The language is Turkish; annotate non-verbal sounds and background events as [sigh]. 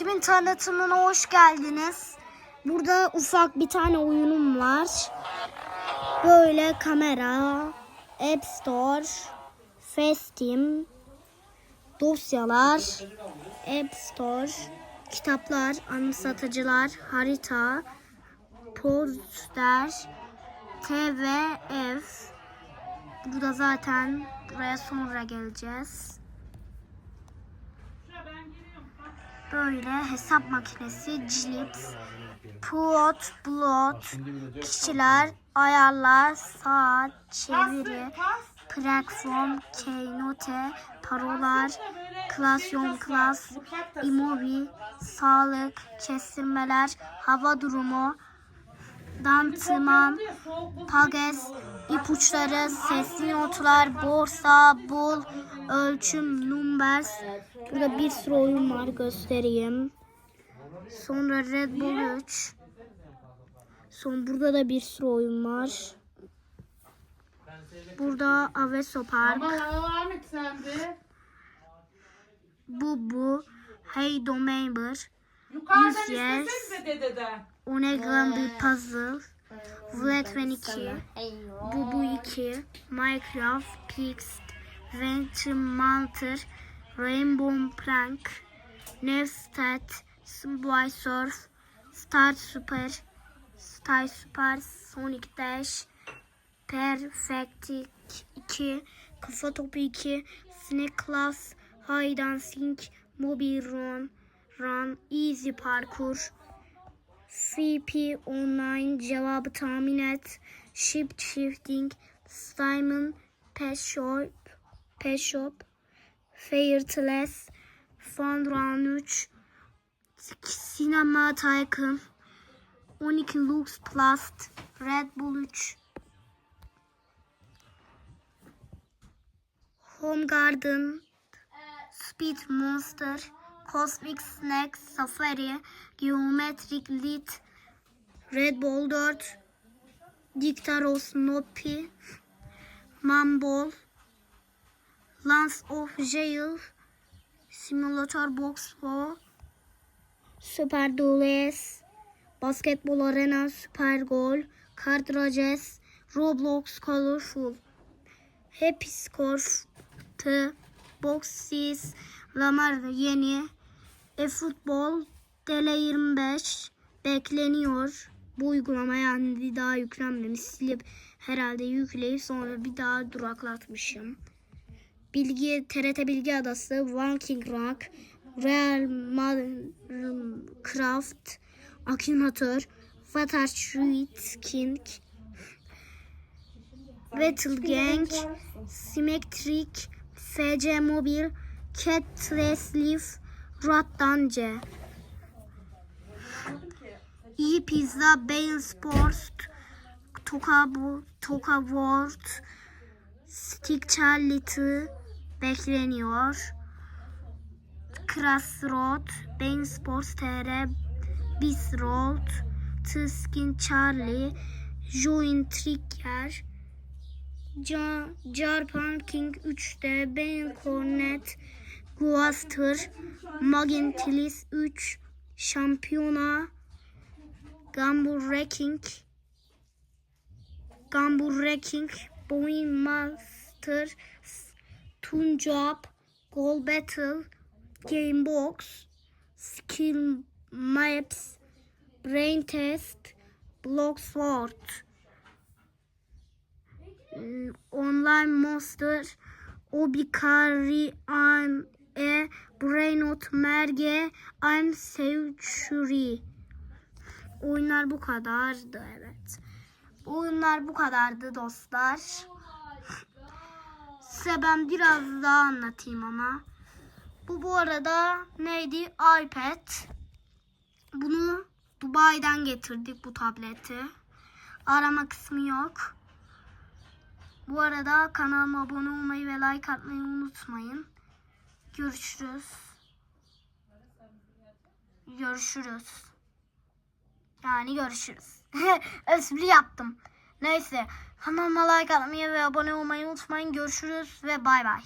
Kimin tanıtımına hoş geldiniz. Burada ufak bir tane oyunum var. Böyle kamera, App Store, Festim, dosyalar, App Store, kitaplar, anımsatıcılar, harita, poster, TVF. Burada zaten buraya sonra geleceğiz. Böyle hesap makinesi, Clips, Plot, Blot, kişiler, ayarlar, saat, çeviri, platform, keynote, parolar, klasyon, klas, imobi, sağlık, kestirmeler, hava durumu, dantıman, pages, ipuçları, sesli notlar, borsa, bul, ölçüm, numbers. Burada bir sürü oyun var göstereyim. Sonra Red Bull 3. Son burada da bir sürü oyun var. Burada Aveso Park. Bu bu. Hey Domember. Yukarıdan yer. istesenize dededen. Onegram bir puzzle. Vletven 2. Bu bu 2. Minecraft, Pix, Venture Manter, Rainbow Plank, Nevstat, Subway Surf, Star Super, Star Super, Sonic Dash, Perfect 2, Kafa Topu 2, Snake Class, Hide and Seek, Mobile Run, Run, Easy Parkour, FP Online cevabı tahmin et. Shift Shifting, Simon, Pet Shop, Pet Shop, Fairless, Fun Run 3, Sinema Tycoon, 12 Lux Plus, Red Bull 3, Home Garden, Speed Monster, Cosmic Snack, Safari, Geometric Lit, Red Bull 4, Dictaros Snoopy, Mambol, Lance of Jail, Simulator Box 4, Super Duels, Basketbol Arena, Super Gol, Card Rages, Roblox Colorful, Happy Score, T, Boxes, Lamar yeni, e-futbol, Tele 25 bekleniyor. Bu uygulama yani daha yüklenmemiş. Silip herhalde yükleyip sonra bir daha duraklatmışım. Bilgi TRT Bilgi Adası, Walking Rock, Real Minecraft, Akinator, Fatar Street King, Battle Gang, Symmetric, FC Mobil, Cat Leaf, Rattance. İyi Pizza, Bale Sports, Toka, Toka World, Stick Charlie bekleniyor. Crossroad, Bain Sports TR, Bisroad, Tuskin Charlie, Join Trigger, Jar, Jar Parking 3'te, Bain Cornet, Guaster, Magentilis 3, Şampiyona, Gambur Wrecking, Gambur Wrecking, Boeing Master, Tunjob, Goal Battle, Gamebox, Skill Maps, Brain Test, Bloxford, mm, Online Monster, Obikari An E, Brainot Merge, I'm Century. Oyunlar bu kadardı evet. Oyunlar bu kadardı dostlar. Size ben biraz daha anlatayım ama. Bu bu arada neydi? iPad. Bunu Dubai'den getirdik bu tableti. Arama kısmı yok. Bu arada kanalıma abone olmayı ve like atmayı unutmayın. Görüşürüz. Görüşürüz. Yani görüşürüz. [laughs] Espri yaptım. Neyse. Kanalıma like atmayı ve abone olmayı unutmayın. Görüşürüz ve bay bay.